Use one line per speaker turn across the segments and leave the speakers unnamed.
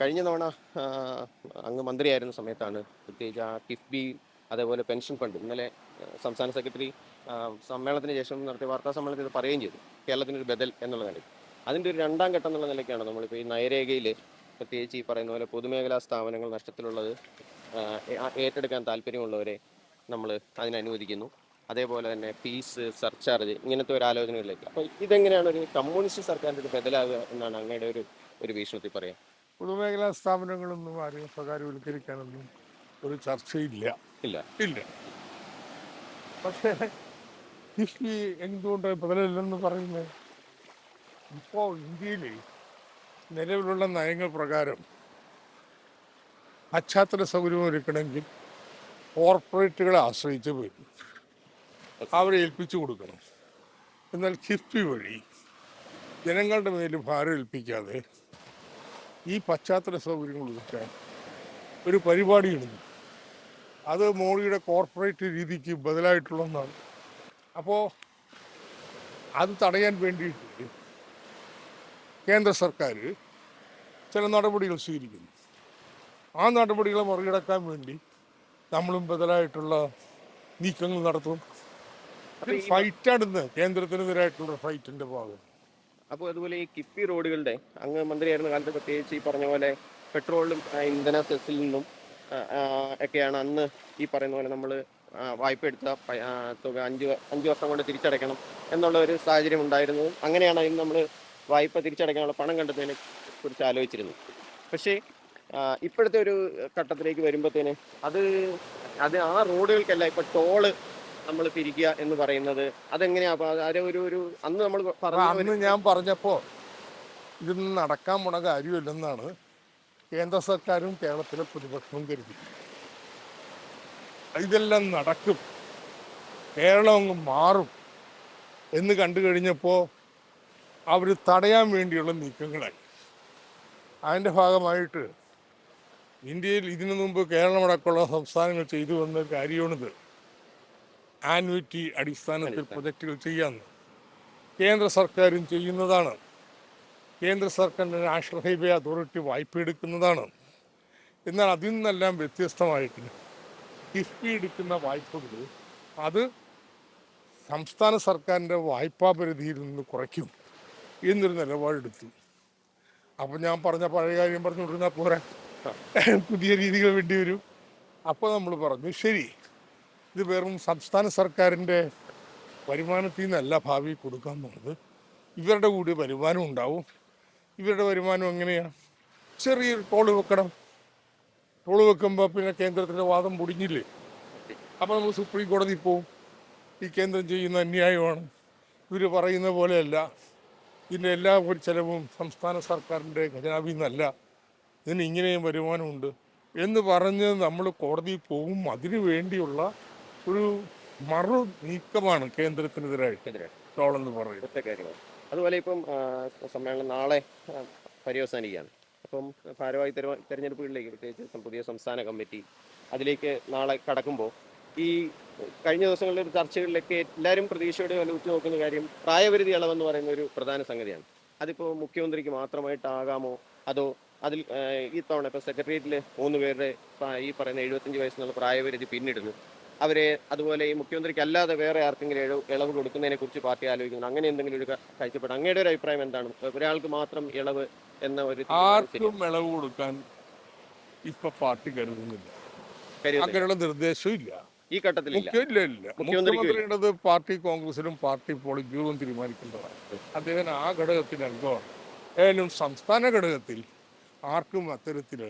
കഴിഞ്ഞ തവണ അങ്ങ് മന്ത്രിയായിരുന്ന സമയത്താണ് പ്രത്യേകിച്ച് ആ കിഫ്ബി അതേപോലെ പെൻഷൻ ഫണ്ട് ഇന്നലെ സംസ്ഥാന സെക്രട്ടറി സമ്മേളനത്തിന് ശേഷം നടത്തിയ വാർത്താ സമ്മേളനത്തിൽ പറയുകയും ചെയ്തു. കേരളത്തിനൊരു ബദൽ എന്നുള്ള നിലയ്ക്ക് അതിന്റെ ഒരു രണ്ടാം ഘട്ടം എന്നുള്ള നിലയ്ക്കാണ് നമ്മളിപ്പോൾ ഈ നയരേഖയിൽ പ്രത്യേകിച്ച് ഈ പറയുന്ന പോലെ പൊതുമേഖലാ സ്ഥാപനങ്ങൾ നഷ്ടത്തിലുള്ളത് ഏറ്റെടുക്കാൻ താല്പര്യമുള്ളവരെ നമ്മൾ അതിനനുവദിക്കുന്നു അതേപോലെ തന്നെ ഫീസ് സർചാർജ് ഇങ്ങനത്തെ ഒരു ആലോചനകളിലേക്ക്. അപ്പോൾ ഇതെങ്ങനെയാണ് ഒരു കമ്മ്യൂണിസ്റ്റ് സർക്കാരിന്റെ ഒരു ബദലാകുക എന്നാണ് അങ്ങയുടെ ഒരു ഒരു വീക്ഷണത്തിൽ പറയാം.
പൊതുമേഖലാ സ്ഥാപനങ്ങളൊന്നും ആരെയും സ്വകാര്യവൽക്കരിക്കാനൊന്നും ഒരു ചർച്ചയില്ല.
ഇല്ല.
ഇല്ല. പക്ഷേ കിഫ്ബി എന്തുകൊണ്ട് ബദലില്ലെന്ന് പറയുന്നത് ഇപ്പോൾ ഇന്ത്യയിൽ നിലവിലുള്ള നയങ്ങൾ പ്രകാരം പശ്ചാത്തല സൗകര്യം ഒരുക്കണമെങ്കിൽ കോർപ്പറേറ്റുകളെ ആശ്രയിച്ച് വരും അവരെ ഏൽപ്പിച്ചു കൊടുക്കണം. എന്നാൽ കിഫ്ബി വഴി ജനങ്ങളുടെ മേലും ഭാരം ഏൽപ്പിക്കാതെ ഈ പശ്ചാത്തല സൗകര്യങ്ങൾ ഒരുക്കാൻ ഒരു പരിപാടിയുണ്ട് അത് മോഡിയുടെ കോർപ്പറേറ്റ് രീതിക്ക് ബദലായിട്ടുള്ള ഒന്നാണ്. അപ്പോൾ അത് തടയാൻ വേണ്ടിയിട്ട് കേന്ദ്ര സർക്കാർ ചില നടപടികൾ സ്വീകരിക്കുന്നു. ആ നടപടികളെ മറികടക്കാൻ വേണ്ടി നമ്മളും ബദലായിട്ടുള്ള നീക്കങ്ങൾ നടത്തും.
ഫൈറ്റാണ്
ഇന്ന് കേന്ദ്രത്തിനെതിരായിട്ടുള്ള ഫൈറ്റിന്റെ ഭാഗം.
അപ്പോൾ അതുപോലെ ഈ കിഫ്ബി റോഡുകളുടെ അങ്ങ് മന്ത്രിയായിരുന്ന കാലത്ത് പ്രത്യേകിച്ച് ഈ പറഞ്ഞ പോലെ പെട്രോളും ഇന്ധന സെസ്സിൽ നിന്നും ഒക്കെയാണ് അന്ന് ഈ പറയുന്ന പോലെ നമ്മൾ വായ്പ എടുത്ത തുക അഞ്ച് അഞ്ച് വർഷം കൊണ്ട് തിരിച്ചടയ്ക്കണം എന്നുള്ള ഒരു സാഹചര്യം ഉണ്ടായിരുന്നു. അങ്ങനെയാണ് അതിന് നമ്മൾ വായ്പ തിരിച്ചടയ്ക്കാനുള്ള പണം കണ്ടെത്തുന്നതിനെ കുറിച്ച് ആലോചിച്ചിരുന്നു. പക്ഷേ ഇപ്പോഴത്തെ ഒരു ഘട്ടത്തിലേക്ക് വരുമ്പോഴത്തേന് അത് അത് ആ റോഡുകൾക്കല്ല ഇപ്പോൾ ടോൾ നമ്മൾ പിരിക്കുക എന്ന് പറയുന്നത്. അതെങ്ങനെയാ? അപ്പൊ ഒരു ഒരു അന്ന് നമ്മൾ
അന്ന് ഞാൻ പറഞ്ഞപ്പോ ഇതൊന്നും നടക്കാൻ പോണ കാര്യമില്ലെന്നാണ് കേന്ദ്ര സർക്കാരും കേരളത്തിലെ പ്രതിപക്ഷവും കരുതി ഇതെല്ലാം നടക്കും. കേരളം അങ്ങ് മാറും എന്ന് കണ്ടു കഴിഞ്ഞപ്പോൾ അവർ തടയാൻ വേണ്ടിയുള്ള നീക്കങ്ങളായി. അതിന്റെ ഭാഗമായിട്ട് ഇന്ത്യയിൽ ഇതിനു മുമ്പ് കേരളമടക്കമുള്ള സംസ്ഥാനങ്ങൾ ചെയ്തു വന്ന കാര്യമാണിത്. ആനുവിറ്റി അടിസ്ഥാനത്തിൽ പ്രൊജക്റ്റുകൾ ചെയ്യാമെന്ന് കേന്ദ്ര സർക്കാരും ചെയ്യുന്നതാണ്. കേന്ദ്ര സർക്കാരിന്റെ നാഷണൽ ഹൈവേ അതോറിറ്റി വായ്പ എടുക്കുന്നതാണ്. എന്നാൽ അതിൽ നിന്നെല്ലാം വ്യത്യസ്തമായിട്ട് കിഫ്ബി എടുക്കുന്ന വായ്പകൾ അത് സംസ്ഥാന സർക്കാരിന്റെ വായ്പാ പരിധിയിൽ നിന്ന് കുറയ്ക്കും എന്നൊരു നിലപാടെടുത്തു. അപ്പം ഞാൻ പറഞ്ഞ പഴയ കാര്യം പറഞ്ഞുകൊണ്ടിരുന്നാൽ പോരാ. പുതിയ രീതികൾ വേണ്ടി വരും. അപ്പോൾ നമ്മൾ പറഞ്ഞു ശരി ഇത് വെറും സംസ്ഥാന സർക്കാരിന്റെ വരുമാനത്തിൽ നിന്നല്ല ഭാവി കൊടുക്കാൻ പോകുന്നത്. ഇവരുടെ കൂടി വരുമാനം ഉണ്ടാവും. ഇവരുടെ വരുമാനം എങ്ങനെയാണ് ചെറിയൊരു ടോൾ വെക്കണം. ടോൾ വെക്കുമ്പോൾ പിന്നെ കേന്ദ്രത്തിന്റെ വാദം പൊടിഞ്ഞില്ലേ? അപ്പോൾ നമ്മൾ സുപ്രീം കോടതി പോവും. ഈ കേന്ദ്രം ചെയ്യുന്ന അന്യായമാണ്. ഇവർ പറയുന്ന പോലെയല്ല. ഇതിന്റെ എല്ലാ ചെലവും സംസ്ഥാന സർക്കാരിന്റെ ഖജനാവിൽ നിന്നല്ല. ഇതിന് ഇങ്ങനെയും വരുമാനമുണ്ട്. എന്ന് പറഞ്ഞ് നമ്മൾ കോടതിയിൽ പോകും അതിനു വേണ്ടിയുള്ള ഒരു മറു നീക്കമാണ് കേന്ദ്രത്തിനെതിരായിട്ട്
ടോൾ
ടോളെന്ന് പറയുന്നത്.
അതുപോലെ ഇപ്പം സമ്മേളനം നാളെ പര്യവസാനിക്കുകയാണ്. അപ്പം ഭാരവാഹി തെരഞ്ഞ- തെരഞ്ഞെടുപ്പുകളിലേക്ക് പ്രത്യേകിച്ച് പുതിയ സംസ്ഥാന കമ്മിറ്റി അതിലേക്ക് നാളെ കടക്കുമ്പോൾ ഈ കഴിഞ്ഞ ദിവസങ്ങളിലെ ചർച്ചകളിലൊക്കെ എല്ലാവരും പ്രതീക്ഷയോടെ വല്ല ഉറ്റുനോക്കുന്ന കാര്യം പ്രായപരിധി ഇളവെന്ന് പറയുന്ന ഒരു പ്രധാന സംഗതിയാണ്. അതിപ്പോൾ മുഖ്യമന്ത്രിക്ക് മാത്രമായിട്ടാകാമോ? അതോ അതിൽ ഈ തവണ ഇപ്പോൾ സെക്രട്ടേറിയറ്റിൽ മൂന്ന് പേരുടെ ഈ പറയുന്ന എഴുപത്തഞ്ച് വയസ്സെന്നുള്ള പ്രായപരിധി പിന്നിടുന്നു. അവരെ അതുപോലെ ഈ മുഖ്യമന്ത്രിക്ക് അല്ലാതെ വേറെ ആർക്കെങ്കിലും ഇളവ് കൊടുക്കുന്നതിനെ കുറിച്ച് പാർട്ടി ആലോചിക്കുന്നു അങ്ങനെ എന്തെങ്കിലും ഒരു കാഴ്ചപ്പാട് അങ്ങയുടെ ഒരു അഭിപ്രായം എന്താണ്? ഒരാൾക്ക് മാത്രം ഇളവ് എന്ന ഒരു
ആർക്കും ഇളവ് കൊടുക്കാൻ ഇപ്പൊ പാർട്ടി കരുതുന്നില്ല. അങ്ങനെയുള്ള നിർദ്ദേശവും ഇല്ല.
ഈ
മുഖ്യമന്ത്രിയുടെ ഇല്ല. മുഖ്യമന്ത്രിയുടേത് പാർട്ടി കോൺഗ്രസിലും പാർട്ടി പോളിറ്റ് ബ്യൂറോയും തീരുമാനിക്കേണ്ടതാണ്. അദ്ദേഹം ആ ഘടകത്തിൽ അംഗമാണ് ഏതായാലും സംസ്ഥാന ഘടകത്തിൽ ആർക്കും അത്തരത്തിൽ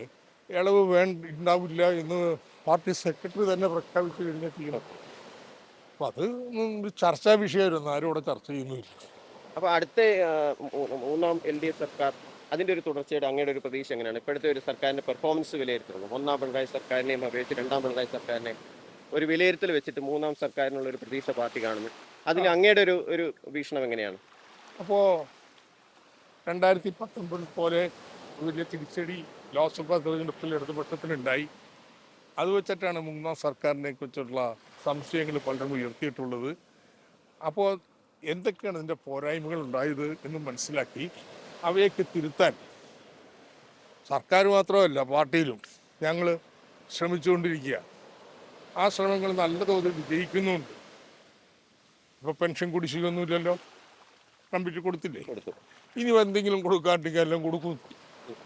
ഇളവ് വേണ്ട ഉണ്ടാവില്ല എന്ന് പാർട്ടി സെക്രട്ടറി തന്നെ പ്രഖ്യാപിച്ചു കഴിഞ്ഞാൽ ചെയ്യണം അപ്പം അത് ചർച്ചാ വിഷയമായിരുന്നു. ആരും ഇവിടെ ചർച്ച ചെയ്യുന്നില്ല.
അപ്പോൾ അടുത്ത മൂന്നാം എൽ ഡി എഫ് സർക്കാർ അതിന്റെ ഒരു തുടർച്ചയുടെ അങ്ങയുടെ ഒരു പ്രതീക്ഷ എങ്ങനെയാണ്? ഇപ്പോഴത്തെ ഒരു സർക്കാരിന്റെ പെർഫോമൻസ് വിലയിരുത്തുന്നത് ഒന്നാം പിണറായി സർക്കാരിനെയും അപേക്ഷിച്ച് രണ്ടാം പിണറായി സർക്കാരിനെ ഒരു വിലയിരുത്തൽ വെച്ചിട്ട് മൂന്നാം സർക്കാരിനുള്ള ഒരു പ്രതീക്ഷ പാർട്ടി കാണുന്നു. അതിൽ അങ്ങയുടെ ഒരു ഒരു വീക്ഷണം എങ്ങനെയാണ്?
അപ്പോൾ രണ്ടായിരത്തി പത്തൊമ്പത് പോലെ വലിയ തിരിച്ചടി ലോക്സഭാ തെരഞ്ഞെടുപ്പിൽ ഇടതുപക്ഷത്തിനുണ്ടായി. അത് വെച്ചിട്ടാണ് മൂന്നാം സർക്കാരിനെ കുറിച്ചുള്ള സംശയങ്ങൾ പലരും ഉയർത്തിയിട്ടുള്ളത്. അപ്പോൾ എന്തൊക്കെയാണ് ഇതിന്റെ പോരായ്മകൾ ഉണ്ടായത് എന്ന് മനസ്സിലാക്കി അവയൊക്കെ തിരുത്താൻ സർക്കാർ മാത്രമല്ല പാർട്ടിയിലും ഞങ്ങൾ ശ്രമിച്ചുകൊണ്ടിരിക്കുക. ആ ശ്രമങ്ങൾ നല്ല തോതിൽ വിജയിക്കുന്നുണ്ട്. ഇപ്പോൾ പെൻഷൻ കുടിശ്ശികയൊന്നുമില്ലല്ലോ. കമ്പിറ്റി കൊടുത്തില്ലേ?
കൊടുത്തു.
ഇനി എന്തെങ്കിലും കൊടുക്കാണ്ടെങ്കിൽ എല്ലാം കൊടുക്കും.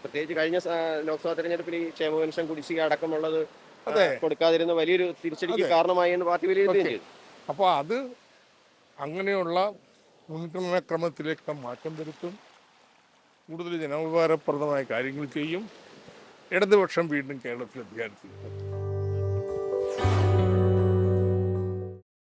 പ്രത്യേകിച്ച് കഴിഞ്ഞ ലോക്സഭാ തെരഞ്ഞെടുപ്പിൽ ഈ ക്ഷേമ പെൻഷൻ കുടിശ്ശിക അടക്കമുള്ളത് കൊടുക്കാതിരുന്ന വലിയൊരു തിരിച്ചടിക്ക് കാരണമായി എന്ന് പാർട്ടി വിലയിരുത്തുകയും ചെയ്തു
അപ്പോൾ അത് അങ്ങനെയുള്ള മുൻഗണന ക്രമത്തിലേക്ക് മാറ്റം വരുത്തും കൂടുതൽ ജനോപകാരപ്രദമായ കാര്യങ്ങൾ ചെയ്യും ഇടതുപക്ഷം വീണ്ടും കേരളത്തിൽ അധികാരത്തിൽ